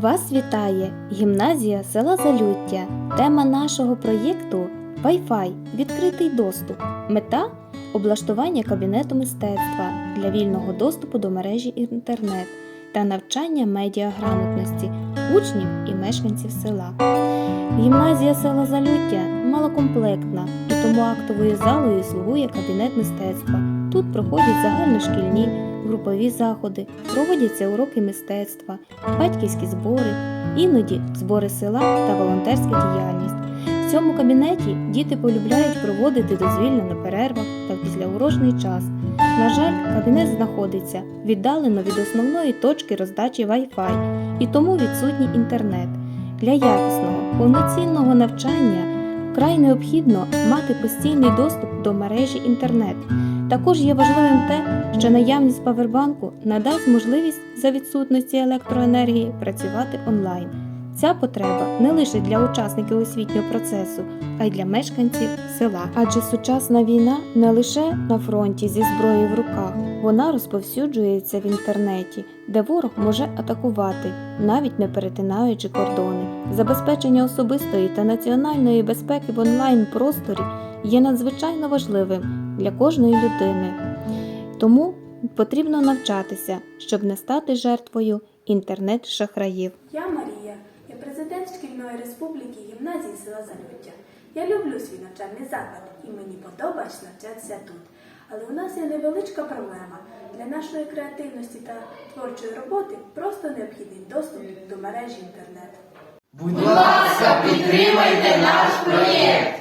Вас вітає гімназія села Залюття. Тема нашого проєкту Wi-Fi відкритий доступ. Мета облаштування кабінету мистецтва для вільного доступу до мережі інтернет та навчання медіаграмотності учнів і мешканців села. Гімназія села Залюття малокомплектна і тому актовою залою слугує кабінет мистецтва. Тут проходять загальношкільні групові заходи, проводяться уроки мистецтва, батьківські збори, іноді збори села та волонтерська діяльність. В цьому кабінеті діти полюбляють проводити дозвілля на перервах та післяурочний час. На жаль, кабінет знаходиться віддалено від основної точки роздачі Wi-Fi і тому відсутній інтернет. Для якісного, повноцінного навчання вкрай необхідно мати постійний доступ до мережі інтернет. Також є важливим те, що наявність павербанку надасть можливість за відсутності електроенергії працювати онлайн. Ця потреба не лише для учасників освітнього процесу, а й для мешканців села. Адже сучасна війна не лише на фронті зі зброєю в руках, вона розповсюджується в інтернеті, де ворог може атакувати, навіть не перетинаючи кордони. Забезпечення особистої та національної безпеки в онлайн просторі є надзвичайно важливим для кожної людини. Тому потрібно навчатися, щоб не стати жертвою інтернет-шахраїв. Я Марія, я президент шкільної республіки гімназії села Залюття. Я люблю свій навчальний заклад і мені подобається навчатися тут. Але у нас є невеличка проблема. Для нашої креативності та творчої роботи просто необхідний доступ до мережі інтернет. Будь ласка, підтримайте наш проєкт.